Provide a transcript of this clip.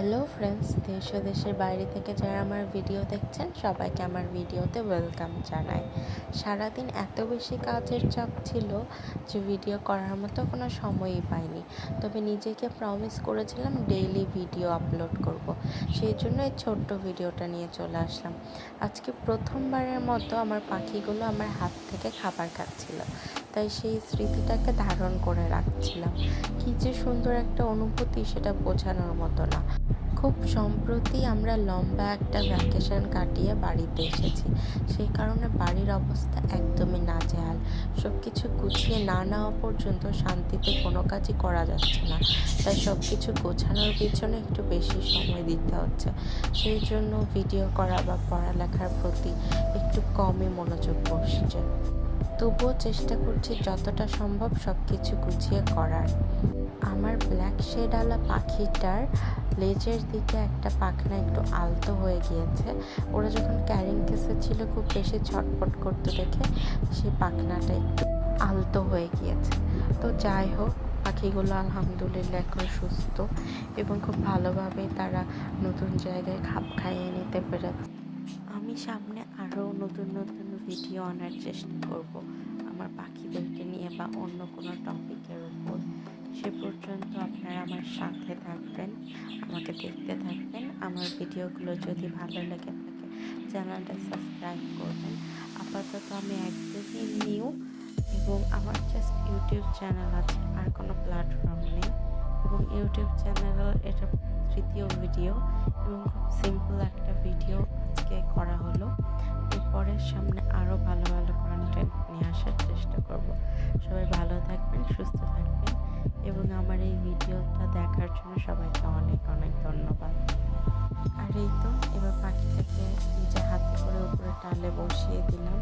Hello friends দেশ দেশের বাইরে থেকে যারা আমার ভিডিও দেখছেন, সবাইকে আমার ভিডিওতে ওয়েলকাম জানাই। সারাদিন এত বেশি কাজের চাপ ছিল যে ভিডিও করার মতো কোনো সময়ই পাইনি। তবে নিজেকে প্রমিস করেছিলাম ডেইলি ভিডিও আপলোড করব। সেই জন্য এই ছোট্ট ভিডিওটা নিয়ে চলে আসলাম। আজকে প্রথমবারের মতো আমার পাখিগুলো আমার হাত থেকে খাবার খাচ্ছিল। তাই সেই স্মৃতিটাকে ধারণ করে রাখছিলাম। কী যে সুন্দর একটা অনুভূতি সেটা বোঝানোর মতো না। খুব সম্প্রতি আমরা লম্বা একটা ভ্যাকেশন কাটিয়ে বাড়িতে এসেছি। সেই কারণে বাড়ির অবস্থা একদমই নাজেহাল। সব কিছু গুছিয়ে না নেওয়া পর্যন্ত শান্তিতে কোনো কাজই করা যাচ্ছে না। তাই সব কিছু গোছানোর পিছনে একটু বেশি সময় দিতে হচ্ছে। সেই জন্য ভিডিও করা বা পড়ালেখার প্রতি একটু কমই মনোযোগ বসছে। তবুও চেষ্টা করছি যতটা সম্ভব সব কিছু গুছিয়ে করার। আমার ব্ল্যাক শেডালা পাখিটার লেজের দিকে একটা পাখনা একটু আলতো হয়ে গিয়েছে। ওরা যখন ক্যারিং কেসে ছিল, খুব বেশি ছটপট করতে দেখে সেই পাখনাটা একটু আলতো হয়ে গিয়েছে। তো যাই হোক, পাখিগুলো আলহামদুলিল্লাহ এখন সুস্থ এবং খুব ভালোভাবে তারা নতুন জায়গায় খাপ খাইয়ে নিতে পেরেছে। আমি সামনে আরও নতুন নতুন ভিডিও আনার চেষ্টা করব আমার পাখিদেরকে নিয়ে বা অন্য কোনো টপিকের উপর। সে পর্যন্ত আপনারা আমার সাথে থাকবেন, আমাকে দেখতে থাকবেন। আমার ভিডিওগুলো যদি ভালো লেগে থাকে, চ্যানেলটা সাবস্ক্রাইব করবেন। আপাতত আমি একদমই নিউ এবং আমার জাস্ট ইউটিউব চ্যানেল আছে, আর কোনো প্ল্যাটফর্ম নেই। এবং ইউটিউব চ্যানেল এটা তৃতীয় ভিডিও এবং খুব সিম্পল একটা ভিডিও আজকে করা হলো। এরপরের সামনে আরও ভালো ভালো কন্টেন্ট নিয়ে আসার চেষ্টা করব। সবাই ভালো থাকবেন, সুস্থ থাকবেন। এবং আমার এই ভিডিওটা দেখার জন্য সবাইকে অনেক অনেক ধন্যবাদ। আর এই তো, এবার পাখিটাকে নিজে হাতে করে উপরে টালে বসিয়ে দিলাম।